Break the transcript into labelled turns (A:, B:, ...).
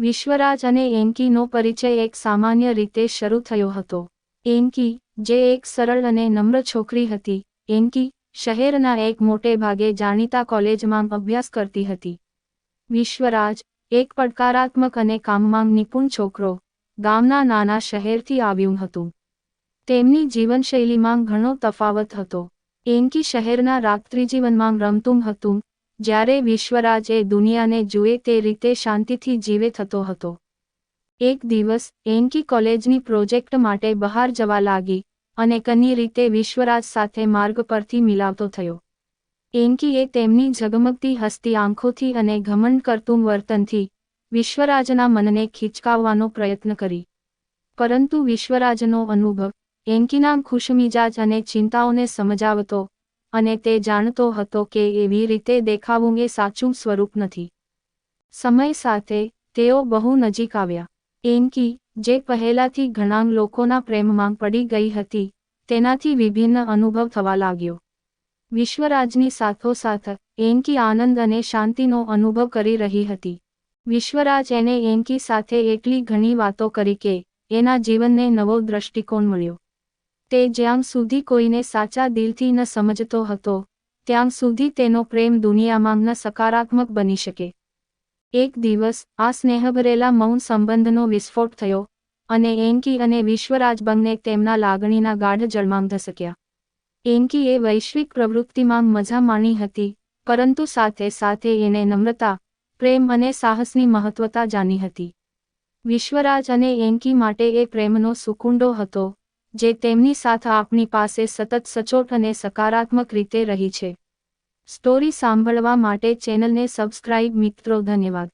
A: વિશ્વરાજ અને એન્કીનો પરિચય એક સામાન્ય રીતે શરૂ થયો હતો. એન્કી, જે એક સરળ અને નમ્ર છોકરી હતી, એન્કી, શહેરના એક મોટે ભાગે જાણીતા કોલેજમાં અભ્યાસ કરતી હતી. વિશ્વરાજ, એક પડકારાત્મક અને કામમાં નિપુણ છોકરો, ગામના નાના શહેરથી આવ્યું હતું. તેમની જીવનશૈલીમાં ઘણો તફાવત હતો. એન્કી શહેરના રાત્રિજીવનમાં રમતું હતું જ્યારે વિશ્વરાજ એ દુનિયાને જુએ તે રીતે શાંતિથી જીવે થતો હતો. એક દિવસ, એન્કી કોલેજની પ્રોજેક્ટ માટે બહાર જવા લાગી અને કની રીતે વિશ્વરાજ સાથે માર્ગ પરથી મિલાવતો થયો. એન્કીએ તેમની ઝગમગતી હસ્તી આંખોથી અને ઘમંડ કરતું વર્તનથી વિશ્વરાજના મનને ખીચકાવવાનો પ્રયત્ન કરી. પરંતુ વિશ્વરાજનો અનુભવ એન્કીના ખુશમિજાજ અને ચિંતાઓને સમજાવતો અને તે જાણતો હતો કે એવી રીતે દેખાવું એ સાચું સ્વરૂપ નથી. સમય સાથે તેઓ બહુ નજીક આવ્યા. એનકી જે પહેલાથી ઘણા લોકોના પ્રેમમાં પડી ગઈ હતી, તેનાથી વિભિન્ન અનુભવ થવા લાગ્યો. વિશ્વરાજની સાથોસાથ એનકી આનંદ અને શાંતિનો અનુભવ કરી રહી હતી. વિશ્વરાજ એને એનકી સાથે એટલી ઘણી વાતો કરી કે એના જીવનને નવો દ્રષ્ટિકોણ મળ્યો. તે જ્યાં સુધી કોઈને સાચા દિલથી ન સમજતો હતો, ત્યાં સુધી તેનો પ્રેમ દુનિયામાં ન સકારાત્મક બની શકે. એક દિવસ, આ સ્નેહભરેલા મૌન સંબંધનો વિસ્ફોટ થયો, અને એન્કી અને વિશ્વરાજ બંને તેમના લાગણીના ગાઢ જળમાં ધસક્યા. એન્કીએ વૈશ્વિક પ્રવૃત્તિમાં મજા માણી હતી, પરંતુ સાથે સાથે એને નમ્રતા, પ્રેમ અને સાહસની મહત્વતા જાણી હતી. વિશ્વરાજ અને એન્કી માટે એ પ્રેમનો સુકુંડો હતો જે તેમની સાથ આપણી પાસે સતત સચોટ અને સકારાત્મક રીતે રહી છે. સ્ટોરી સાંભળવા માટે ચેનલને સબસ્ક્રાઇબ મિત્રો, ધન્યવાદ.